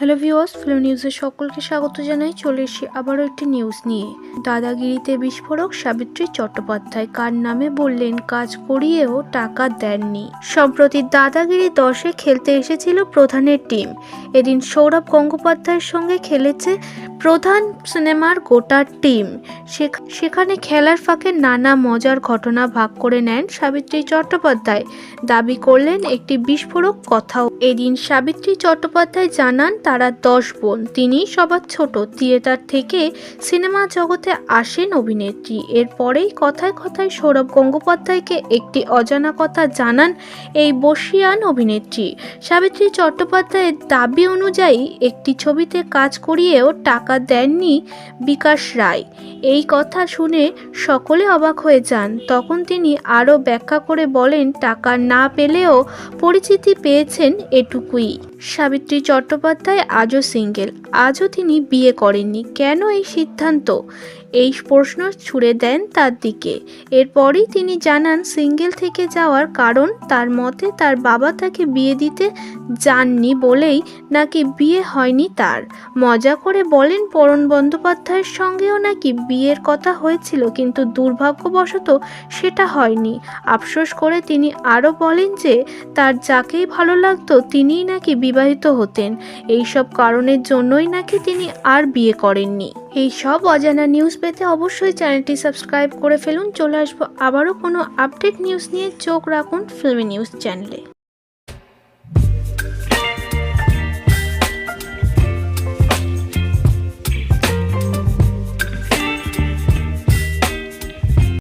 Hello viewers film নিউজে সকলকে স্বাগত জানাই। চলে এসে আবারও একটি নিউজ নিয়ে। দাদাগিরিতে বিস্ফোরক সাবিত্রী চট্টোপাধ্যায় কার নামে বললেন, কাজ করিয়েও টাকা দেননি সম্প্রতি দাদাগিরি দশে খেলতে এসেছিল প্রধানের টিম এদিন সৌরভ গঙ্গোপাধ্যায়ের সঙ্গে খেলেছে প্রধান সিনেমার গোটা টিম। সেখ- সেখানে খেলার ফাঁকে নানা মজার ঘটনা ভাগ করে নেন সাবিত্রী চট্টোপাধ্যায়। দাবি করলেন একটি বিস্ফোরক কথাও। এদিন সাবিত্রী চট্টোপাধ্যায় জানান, তারা দশ বোন তিনি সবার ছোট। থিয়েটার থেকে সিনেমা জগতে আসেন অভিনেত্রী। এরপরেই কথায় কথায় সৌরভ গঙ্গোপাধ্যায়কে একটি অজানা কথা জানান এই বসিয়ান অভিনেত্রী। সাবিত্রী চট্টোপাধ্যায়ের দাবি অনুযায়ী একটি ছবিতে কাজ করিয়েও টাকা দেননি বিকাশ রায়। এই কথা শুনে সকলে অবাক হয়ে যান। তখন তিনি আরও ব্যাখ্যা করে বলেন, টাকা না পেলেও পরিচিতি পেয়েছেন এটুকুই। সাবিত্রী চট্টোপাধ্যায় আজও সিঙ্গেল আজও তিনি বিয়ে করেননি। কেন এই সিদ্ধান্ত? এই প্রশ্ন ছুড়ে দেন তার দিকে। এরপরই তিনি জানান সিঙ্গেল থেকে যাওয়ার কারণ, তার মতে তার বাবা তাকে বিয়ে দিতে যাননি বলেই নাকি বিয়ে হয়নি তার। মজা করে বলেন পরণ বন্দ্যোপাধ্যায়ের সঙ্গেও নাকি বিয়ের কথা হয়েছিল, কিন্তু দুর্ভাগ্যবশত সেটা হয়নি। আফসোস করে তিনি আরও বলেন যে, তার যাকেই ভালো লাগতো, তিনিই নাকি বিবাহিত হতেন। এই সব কারণের জন্যই নাকি তিনি আর বিয়ে করেননি। এই সব অজানা নিউজ পেতে অবশ্যই চ্যানেলটি সাবস্ক্রাইব করে ফেলুন। চলে আসব আবারও কোনো আপডেট নিউজ নিয়ে। চোখ রাখুন ফিল্মি নিউজ চ্যানেলে